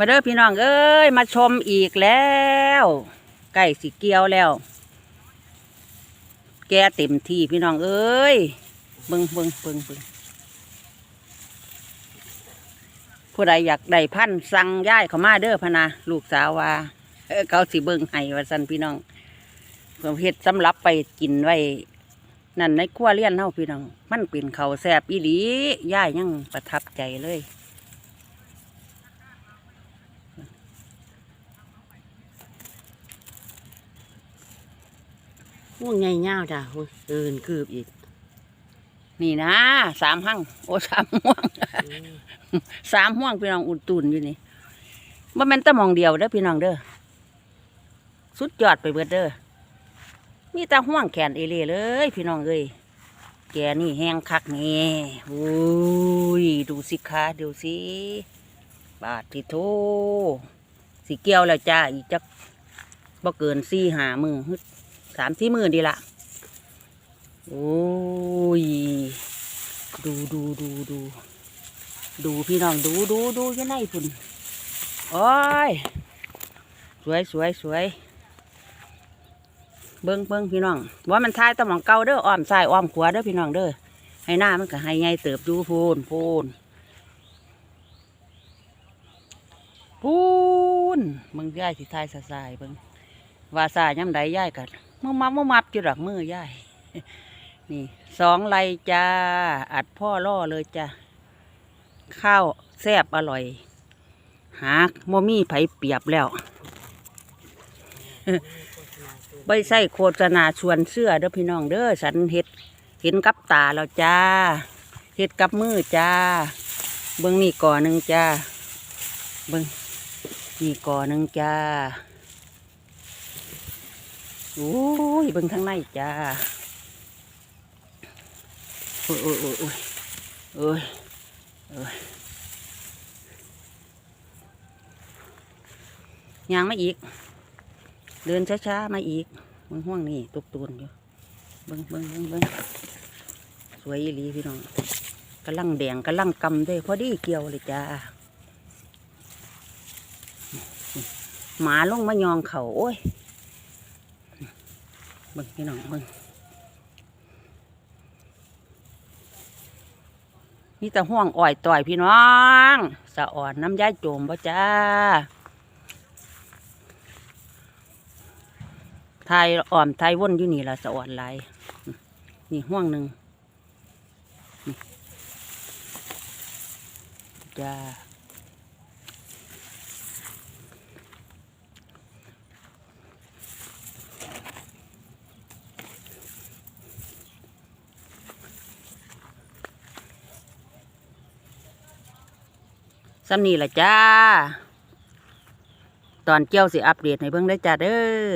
มาเด้อพี่น้องเอ้ยมาชมอีกแล้วใกล้สิเกียวแล้ว แกเต็มที่พี่น้องเอ้ยเบิงเบิงเบิงเบิงผู้ใดอยากได้พันธ์สั่งย้ายเขามาเด้อพนะลูกสาวว่าเออเขาสิเบิงให้ว่าซั่นพี่น้องเพิ่นเฮ็ดสำหรับไปกินไว้นั่นในครัวเรียนเฮาพี่น้อง มันเป็นเขาแซ่บอีหลีย่ายยังประทับใจเลย ห่วงใหญ่ยาจ้ะห่วงเอินคืบอีก นี่นะสามหั่งโอ้สามห่วงสามห่วงพี่น้องอุ่นตุนอยู่นี่ว่าแม่นตะมองเดียวเด้อพี่น้องเด้อสุดยอดไปเบิดเด้อมีต่ห่วงแขนเอเล่เลย พี่น้องเอ้ยแกนี่แห้งคักนี่โอ้ยดูสิคะดูสิบาทที่โทสีเกี่ยวแล้วจ้าอีกจักบ่เกินสี่หามือฮึ สามที่หมือดีละโอ้ย ดูดูดูดูดูพี่น้องดูดูดูยังไงพุ่นโอ้ย สวยสวยสวยเบิ้งเบิ้งพี่น้อง ว่ามันทายตะหมองเก่าเด้ออ้อมซ้ายอ้อมขวาเด้อพี่น้องเด้อให้หน้ามันก็ให้ไงเติบดูพูนพูนพูนมึงย่ายสิทายสะสายเบิ้งว่าสายย่ำใดย่ายกัน มึงมับมึงมับจุดหลักมือย่ายนี่สองไรจ้า อัดพ่อล่อเลยจ้าข้าวแซ่บอร่อย หาโมมี่ไผเปียบแล้วใบไส้โฆษณาชวนเสื้อเด้อพี่น้องเด้อฉันเห็ดเห็นกับตาแล้วจ้าเห็ดกับมือจ้า เบิ้องนี่ก่อหนึ่งจ้า เบิ้องนี่ก่อหนึ่งจ้า โอ้ยเบิ้งทั้งในจ้า โอ้ยโอ้ยโอ้ยโอ้ยโอ้ยโอ้ยยางมาอีก เดินช้าๆมาอีกเบิ้งห่วงนี่ตุกตูนอยู่เบิ้งเบิ้งเบิ้งเบิ้งสวยอีลีพี่น้องกำลังแดงกำลังกำด้วยพอดีเกี่ยวเลยจ้าหมาลงมายองเขาโอ้ย บิ้งพี่น้องเบิ้งนี่แต่ห่วงอ่อยต่อยพี่น้องสะอ่อนน้ำย้ายโจมบ่จ้าไทยอ่อมไทยว่นอยู่นี่ละสะอ่อนหลนี่ห่วงหนึ่งจ้า ซ้ำนี่ละจ้า ตอนเกี่ยวสิอัปเดตให้เบิ่งได้จ้าเด้อ